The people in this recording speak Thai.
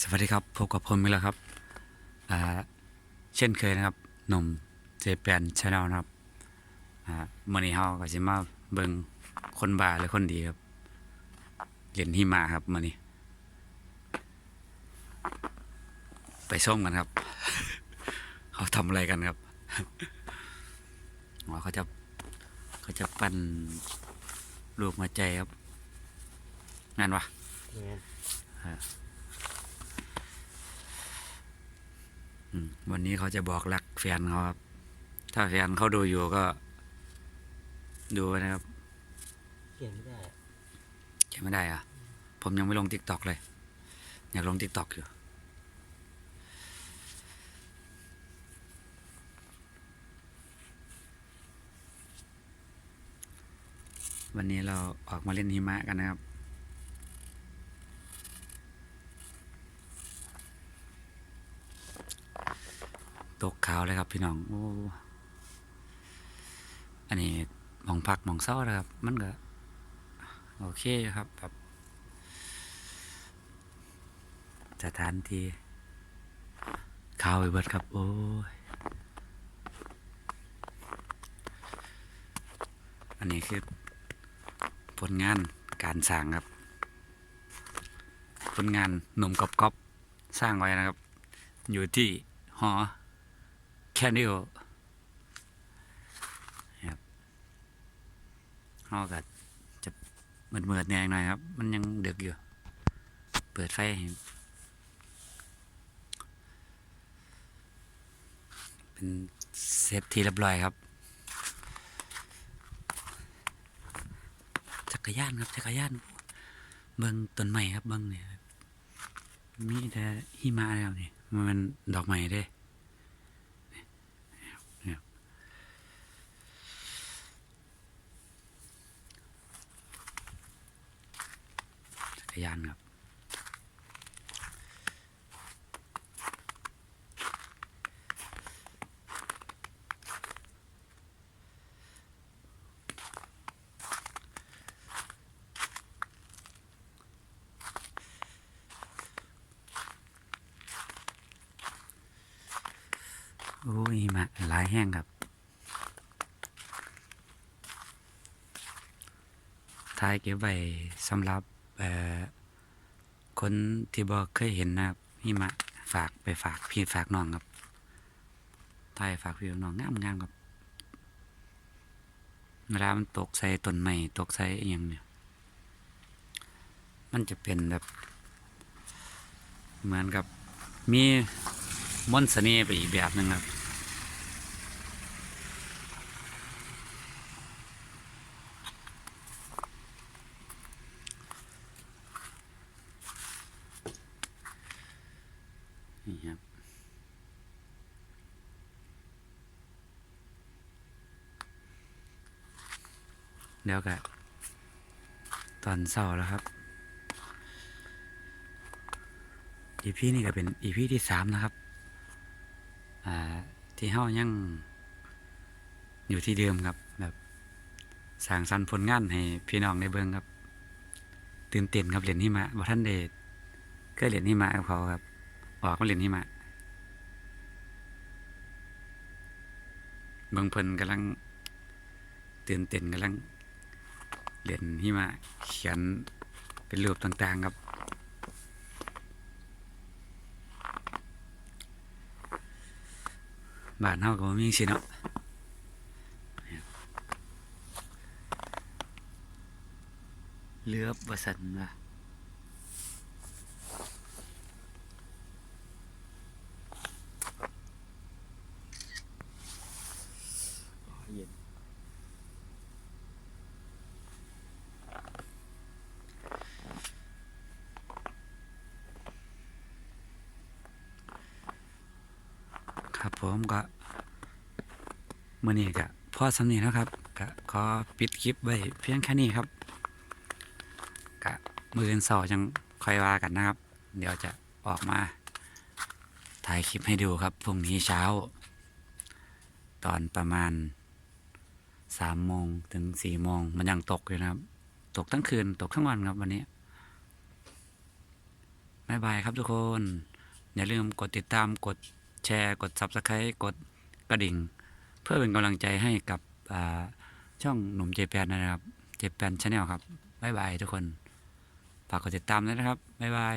สวัสดีครับพบกับผมอีกแล้วครับอ่าเช่นเคยนะครับหนุ่มเจแปนชาแนลนะครับอ่ามื่อนี้เฮาก็สิมาเบิ่งคนบาหรือคนดีครับเล่นหิมะครับมื่อนี้ ไปส้มกันครับ เขาทำอะไรกันครับอ๋อเขาจะเขาจะปั้นลูกมาใจครับงานวะ แม่น อืม วันนี้เขาจะบอกรักแฟนเขาครับ ถ้าแฟนเขาดูอยู่ก็ ดูไว้นะครับเขียนไม่ได้อะเขียนไม่ได้อะผมยังไม่ลงติ๊กตอกเลยอยากลงติ๊กตอกอยู่ วันนี้เราออกมาเล่นหิมะกันนะครับ กขาวเลยครับ พี่น้องโอ้อันนี้หมองพักหมองเศร้านะครับ มันก็ โอเคครับแบบสถานที่ขาวไปเบิดครับ โอ้ยอันนี้คือผลงานการสร้างครับ ผลงานหนุ่มกอบกอบสร้างไว้นะครับ อยู่ที่หอ แคนดิโอครับหอกัจะเหมือดเมือดๆแนงหน่อยครับ มันยังเดึกอยู่ เปิดไฟเป็นเซฟทีเรียบร้อยครับ จักรยานครับ จักรยาน เบิ้งต้นไม้ครับเบิ้งเนี่ยมีแต่หิมะแล้วนี่มันเป็นดอกไม้เด้เนี่ยเนี่ยจักร ยานครับ โอ้ยมะหลายแห้งครับท้ายเก็บไว้สำหรับ คนที่บอกเคยเห็นนะครับหิมะฝากไปฝากพี่ฝากน้องครับทายฝากพี่ฝากน้องงามงามๆครับเวลามันตกใส่ต้นไม้ตกใส่อย่างเนี่ย มันจะเป็นแบบ เหมือนกับมีมนต์เสน่ห์ไปอีกแบบหนึ่งครับ เดี๋ยวกันตอนเสาร์แล้วครับอีพีนี่ก็เป็นอีพีที่สามนะครับ อ่า ที่เฮายังอยู่ที่เดิมครับ แบบสร้างสรรค์ผลงานให้พี่น้องได้เบิ่งครับ ตื่นเต้นครับเหรียญหิมะบ่ท่านเดชเคยเหรียญหิมะกับเขาครับ ออกมาเหรียญหิมะเบิ่งเพิ่นกำลังตื่นเต้นกำลัง เหรียญหิมะเขียนเป็นรูปต่างๆครับ บ้านเฮาก็บ่มีสิเนาะเลือบว่าสันว่า ผมก็มื้อนี้ก็พอสำนี้แล้วครับก็ขอปิดคลิปไว้เพียงแค่นี้ครับก็มื้ออื่นเสาจังค่อยว่ากันนะครับ เดี๋ยวจะออกมาถ่ายคลิปให้ดูครับพรุ่งนี้เช้า ตอนประมาณสามโมงถึงสี่โมงมันยังตกอยู่นะครับ ตกทั้งคืนตกทั้งวันครับวันนี้บายบายครับทุกคน อย่าลืมกดติดตามกด แชร์ กด Subscribe กดกระดิ่ง เพื่อเป็นกำลังใจให้กับช่องหนุ่มเจแปนนะครับ เจแปนชาแนลครับ บ๊ายบายทุกคน ฝากกดติดตามด้วยนะครับ บ๊ายบาย